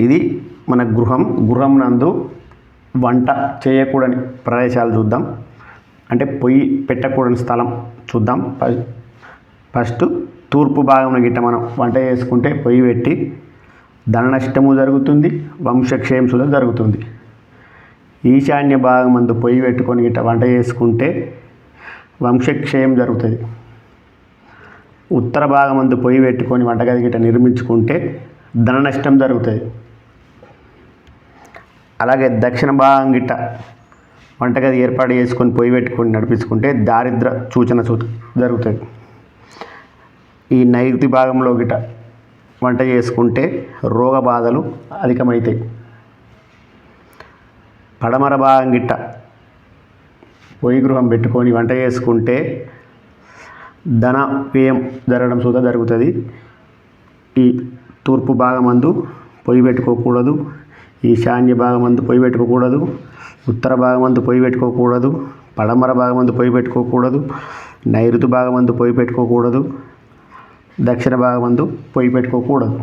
ఇది మన గృహం. గృహం నందు వంట చేయకూడని ప్రదేశాలు చూద్దాం. అంటే పొయ్యి పెట్టకూడని స్థలం చూద్దాం. ఫస్ట్ తూర్పు భాగంలో గిట్ట మనం వంట చేసుకుంటే పొయ్యి పెట్టి ధన నష్టము జరుగుతుంది వంశక్షయం సుధ జరుగుతుంది. ఈశాన్య భాగం మందు పొయ్యి పెట్టుకొని గిట్ట వంట చేసుకుంటే వంశక్షయం జరుగుతుంది. ఉత్తర భాగం మందు పొయ్యి పెట్టుకొని వంటగది గిట్ట నిర్మించుకుంటే ధన నష్టం జరుగుతుంది. అలాగే దక్షిణ భాగం గిట్ట వంటగది ఏర్పాటు చేసుకొని పొయ్యి పెట్టుకొని నడిపించుకుంటే దారిద్ర సూచన సూచ జరుగుతుంది. ఈ నైరుతి భాగంలో గిట వంట చేసుకుంటే రోగ బాధలు అధికమవుతాయి పడమర భాగం గిట్ట పొయ్యి గృహం పెట్టుకొని వంట చేసుకుంటే ధన వ్యయం జరగడం సూత జరుగుతుంది. ఈ తూర్పు భాగమందు పొయ్యి పెట్టుకోకూడదు. ఈశాన్య భాగమందు పొయ్యి పెట్టుకోకూడదు ఉత్తర భాగమందు పొయ్యి పెట్టుకోకూడదు పడమర భాగమందు పొయ్యి పెట్టుకోకూడదు నైరుతి భాగమందు పొయ్యి పెట్టుకోకూడదు దక్షిణ భాగమందు పొయ్యి పెట్టుకోకూడదు.